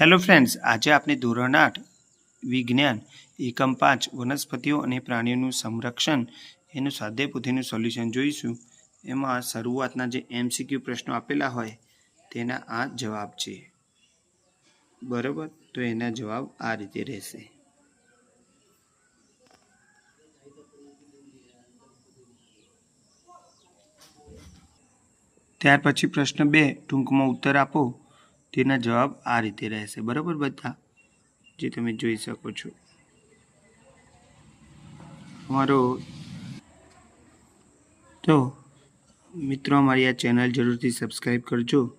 Hello friends આજે આપણે ધોરણ આઠ, વિજ્ઞાન, એકમ પાંચ, વનસ્પતિઓ અને પ્રાણીઓનું સંરક્ષણ એનું સ્વાધ્યાય પોથીનું સોલ્યુશન જોઈશું. એમાં શરૂઆતના જે એમસીક્યુ પ્રશ્નો આપેલા હોય તેના આ જવાબ છે. બરાબર? તો એના જવાબ આ રીતે રહેશે. ત્યાર પછી પ્રશ્ન બે, ટૂંકમાં ઉત્તર આપો. તેના જવાબ આ રીતે રહેશે. બરાબર બધા? જે તમે જોઈ શકો છો. અમારો તો મિત્રો, અમારી આ ચેનલ જરૂરથી સબસ્ક્રાઈબ કરજો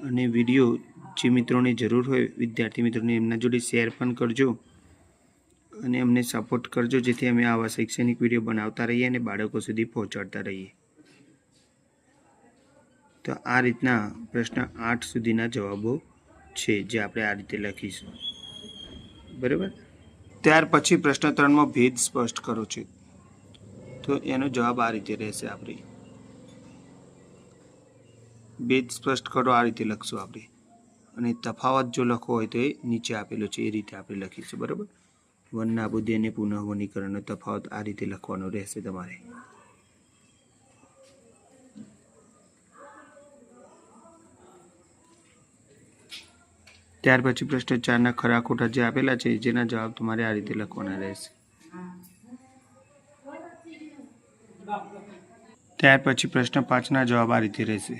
અને વીડિયો જે મિત્રોને જરૂર હોય, વિદ્યાર્થી મિત્રોને એમના જોડે શેર પણ કરજો અને અમને સપોર્ટ કરજો, જેથી અમે આવા શૈક્ષણિક વીડિયો બનાવતા રહીએ અને બાળકો સુધી પહોંચાડતા રહીએ. તો આ રીતના પ્રશ્ન આઠ સુધીના જવાબો છે જે આપણે આ રીતે લખીશું. બરાબર? ત્યાર પછી પ્રશ્ન ત્રણમાં ભેદ સ્પષ્ટ કરો છે. તો એનો જવાબ આ રીતે રહેશે આપણે. ભેદ સ્પષ્ટ કરો, આ રીતે લખશું આપણે. અને તફાવત જો લખવો હોય તો એ નીચે આપેલો છે, એ રીતે આપણે લખીશું. બરાબર? વન નાબૂદી અને પુનઃ વનીકરણનો તફાવત આ રીતે લખવાનો રહેશે તમારે. ત્યાર પછી ભ્રષ્ટાચારના ચારના ખરા ખોટા જે આપેલા છે, જેના જવાબ તમારે આ રીતે લખવાના રહેશે. ત્યાર પછી પ્રશ્ન પાંચના જવાબ આ રીતે રહેશે.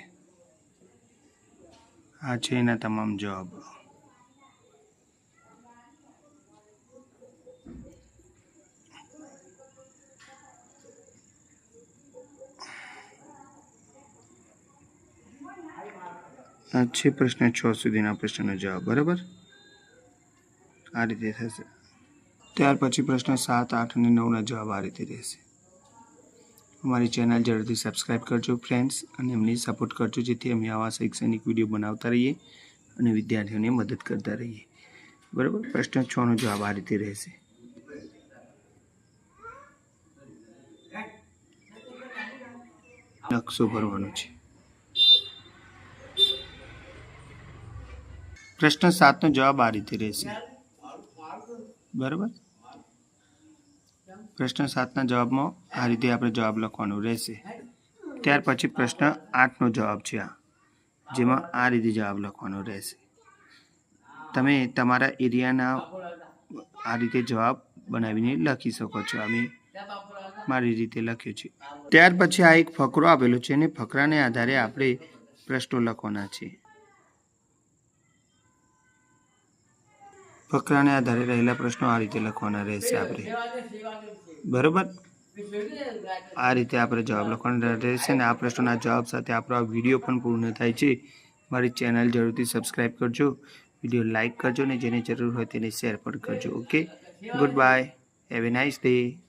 આ છે એના તમામ જવાબ. આ છે પ્રશ્ન છ સુધીના પ્રશ્નનો જવાબ, બરાબર? આ રીતે થશે. ત્યાર પછી પ્રશ્ન સાત, આઠ અને નવના જવાબ આ રીતે રહેશે. અમારી ચેનલ જરૂરથી સબસ્ક્રાઈબ કરજો ફ્રેન્ડ્સ, અને એમની સપોર્ટ કરજો જેથી અમે આવા શૈક્ષણિક વીડિયો બનાવતા રહીએ અને વિદ્યાર્થીઓને મદદ કરતા રહીએ. બરાબર? પ્રશ્ન છનો જવાબ આ રીતે રહેશે. નકશો ભરવાનો છે. પ્રશ્ન સાતનો જવાબ આ રીતે રહેશે. બરાબર? પ્રશ્ન સાતના જવાબમાં આ રીતે આપણે જવાબ લખવાનો રહેશે. ત્યાર પછી પ્રશ્ન આઠનો જવાબ છે આ, જેમાં આ રીતે જવાબ લખવાનો રહેશે. તમે તમારા એરિયાના આ રીતે જવાબ બનાવીને લખી શકો છો. અમે મારી રીતે લખ્યું છે. ત્યાર પછી આ એક ફકરો આપેલો છે અને ફકરાને આધારે આપણે પ્રશ્નો લખવાના છે. ફકરાને આધારે રહેલા પ્રશ્નો આ રીતે લખવાના રહેશે આપણે. બરાબર? આ રીતે આપણે જવાબ લખવાના રહેશે અને આ પ્રશ્નોના જવાબ સાથે આપણો આ વીડિયો પણ પૂર્ણ થાય છે. મારી ચેનલ જરૂરથી સબસ્ક્રાઈબ કરજો, વીડિયો લાઇક કરજો ને જેને જરૂર હોય તેને શેર પણ કરજો, okay? Good bye, have a nice day.